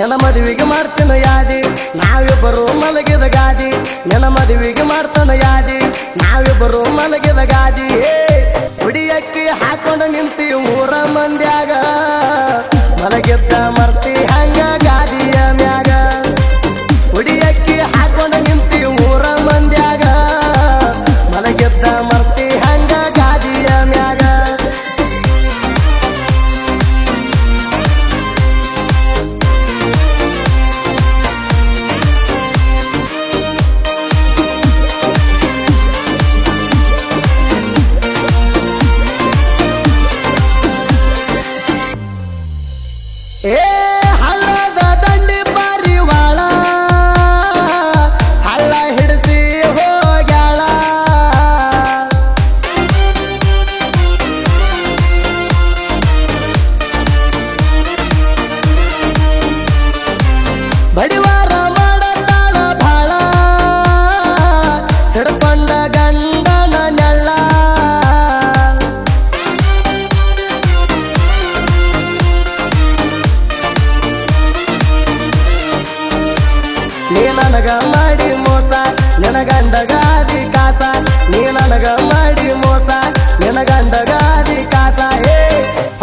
ನಿನ್ನ ಮದುವೆಗೆ ಮಾಡ್ತೇನೆ ಯಾದಿ? ನಾವಿಬ್ಬರು ಮಲಗಿದ ಗಾದಿ. ನೆನ ಮದುವೆಗೆ ಮಾಡ್ತಾನ ಯಾದಿ? ನಾವಿಬ್ಬರು ಮಲಗಿದ ಗಾದಿ. ಹುಡಿಯಕ್ಕಿ ಹಾಕೊಂಡು ನಿಂತಿ ಊರ ಮಂದ್ಯಾಗ. ಮಲಗಿದ್ದ ಬಡಿವಾರ ಮಾಡತಾಳ ಬಾಳ ಹಿಡ್ಕೊಂಡ ಗಂಡನ ನೆಳ್ಳ. ನೀ ನನಗ ಮಾಡಿ ಮೋಸ ನಿನ ಗಾದಿ ಕಾಸ. ನೀ ನನಗ ಮಾಡಿ ಮೋಸ ನಿನ ಗಂಡಗಾದಿ ಕಾಸ. ಏ,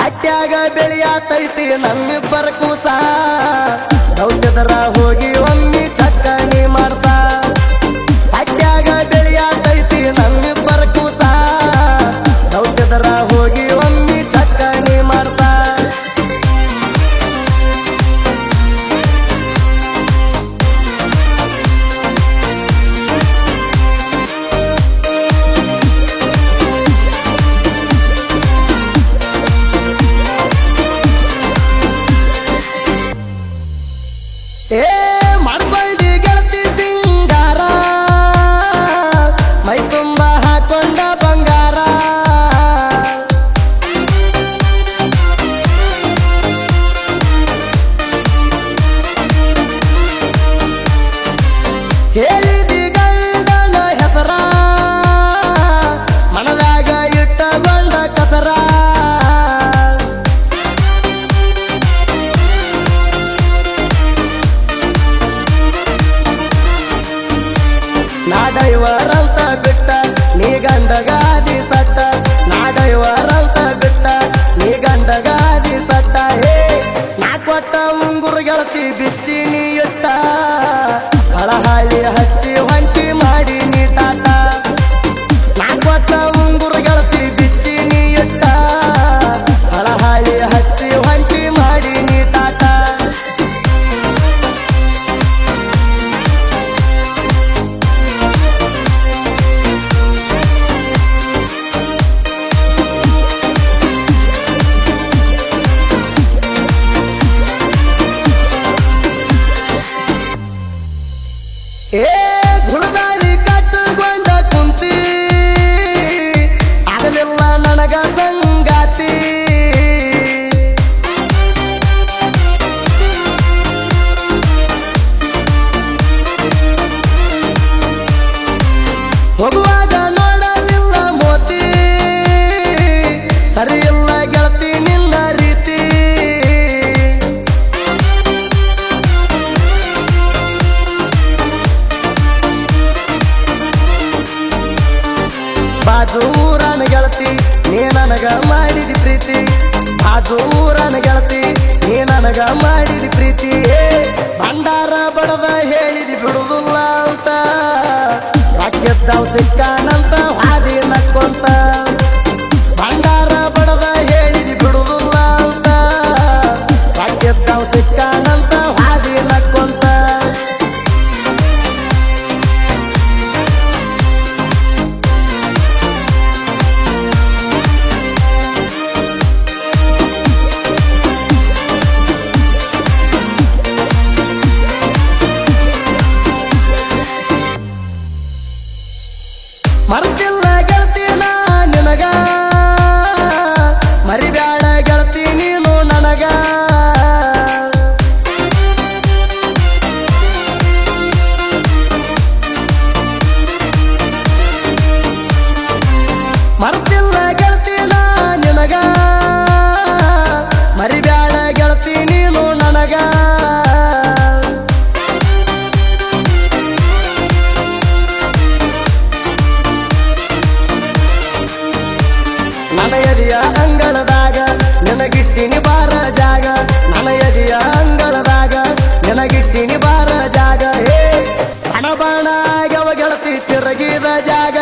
ಹಟ್ಯಾಗ ಬೆಳೆಯಾತೈತಿ ನಮ್ಮಿಬ್ಬರ ನಾ ಡೈವರಂತ ಬಿಟ್ಟ, ನೀ ಗಂಡಗಾದಿ ಸಟ್ಟ. ನಾ ಡೈವರಂತ ಬಿಟ್ಟ, ನೀ ಗಂಡಗಾದಿ ಸಟ್ಟ. ಹೇ, ನಾ ಕೊಟ್ಟ ಉಂಗುರು ಗೆಳತಿ ಬಿಚ್ಚಿ ನನಗ ಮಾಡಿದಿ ಪ್ರೀತಿ ಬಾಜೂರನ ಗೆಳತಿ, ನೀ ನನಗ ಮಾಡಿದಿ ಪ್ರೀತಿ. ಭಂಡಾರ ಬಡದ ಹೇಳಿದಿ ಬಿಡುದಿಲ್ಲ ಅಂತ. ರಾಕ್ಯದ್ದಾವ್ ಅಂಗಳದಾಗ ನನಗಿಟ್ಟಿನಿ ಬಾರ ಜಾಗ. ನನ್ನ ಎದೆಯ ಅಂಗಳದಾಗ ನನಗಿಟ್ಟಿನಿ ಬಾರ ಜಾಗ. ಹೇ ಬಾಣ ಬಾಣ ಗೆಳತಿ, ತಿರುಗಿದ ಜಾಗ.